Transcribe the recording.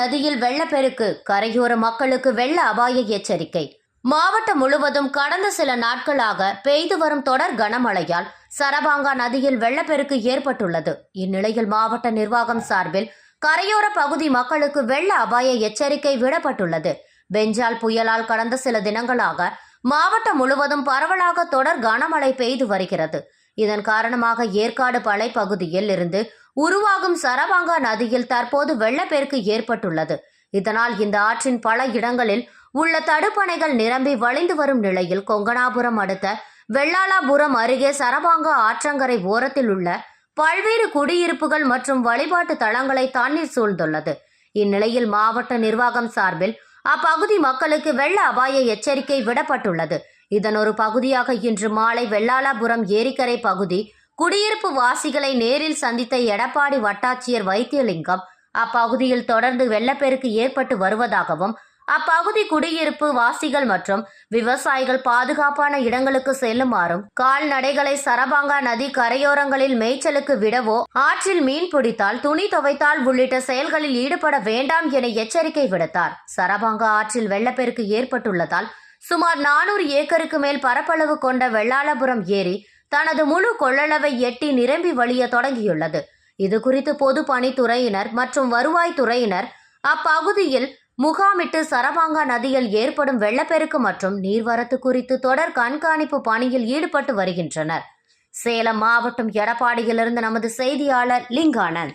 நதியில் வெள்ளப்பெருக்கு. கரையோர மக்களுக்கு வெள்ள அபாய எச்சரிக்கை. மாவட்டம் முழுவதும் கடந்த சில நாட்களாக பெய்து வரும் தொடர் கனமழையால் சரபாங்கா நதியில் வெள்ளப்பெருக்கு ஏற்பட்டுள்ளது. இந்நிலையில் மாவட்ட நிர்வாகம் சார்பில் கரையோர பகுதி மக்களுக்கு வெள்ள அபாய எச்சரிக்கை விடப்பட்டுள்ளது. பெஞ்சால் புயலால் கடந்த சில தினங்களாக மாவட்டம் முழுவதும் பரவலாக தொடர் கனமழை பெய்து வருகிறது. இதன் காரணமாக ஏற்காடு பளை பகுதியில் இருந்து உருவாகும் சரபாங்கா நதியில் தற்போது வெள்ளப்பெருக்கு ஏற்பட்டுள்ளது. இதனால் இந்த ஆற்றின் பல இடங்களில் உள்ள தடுப்பணைகள் நிரம்பி வழிந்து வரும் நிலையில் கொங்கணாபுரம் அடுத்த வெள்ளாளாபுரம் அருகே சரபாங்கா ஆற்றங்கரை ஓரத்தில் உள்ள பல்வேறு குடியிருப்புகள் மற்றும் வழிபாட்டு தளங்களை தண்ணீர் சூழ்ந்துள்ளது. இந்நிலையில் மாவட்ட நிர்வாகம் சார்பில் அப்பகுதி மக்களுக்கு வெள்ள அபாய எச்சரிக்கை விடப்பட்டுள்ளது. இதன் ஒரு பகுதியாக இன்று மாலை வெள்ளாளாபுரம் ஏரிக்கரை பகுதி குடியிருப்பு வாசிகளை நேரில் சந்தித்த எடப்பாடி வட்டாட்சியர் வைத்தியலிங்கம் அப்பகுதியில் தொடர்ந்து வெள்ளப்பெருக்கு ஏற்பட்டு வருவதாகவும் அப்பகுதி குடியிருப்பு வாசிகள் மற்றும் விவசாயிகள் பாதுகாப்பான இடங்களுக்கு செல்லுமாறும் கால்நடைகளை சரபாங்கா நதி கரையோரங்களில் மேய்ச்சலுக்கு விடவோ ஆற்றில் மீன் பிடித்தால் துணி துவைத்தால் உள்ளிட்ட செயல்களில் ஈடுபட வேண்டாம் என எச்சரிக்கை விடுத்தார். சரபாங்கா ஆற்றில் வெள்ளப்பெருக்கு ஏற்பட்டுள்ளதால் சுமார் நானூறு ஏக்கருக்கு மேல் பரப்பளவு கொண்ட வெள்ளாளபுரம் ஏரி தனது முழு கொள்ளளவை எட்டி நிரம்பி வழிய தொடங்கியுள்ளது. இது குறித்து பொது பணித்துறையினர் மற்றும் வருவாய்த்துறையினர் அப்பகுதியில் முகாமிட்டு சரபாங்கா நதியில் ஏற்படும் வெள்ளப்பெருக்கு மற்றும் நீர்வரத்து குறித்து தொடர் கண்காணிப்பு பணியில் ஈடுபட்டு வருகின்றனர். சேலம் மாவட்டம் எடப்பாடியிலிருந்து நமது செய்தியாளர் லிங்கானன்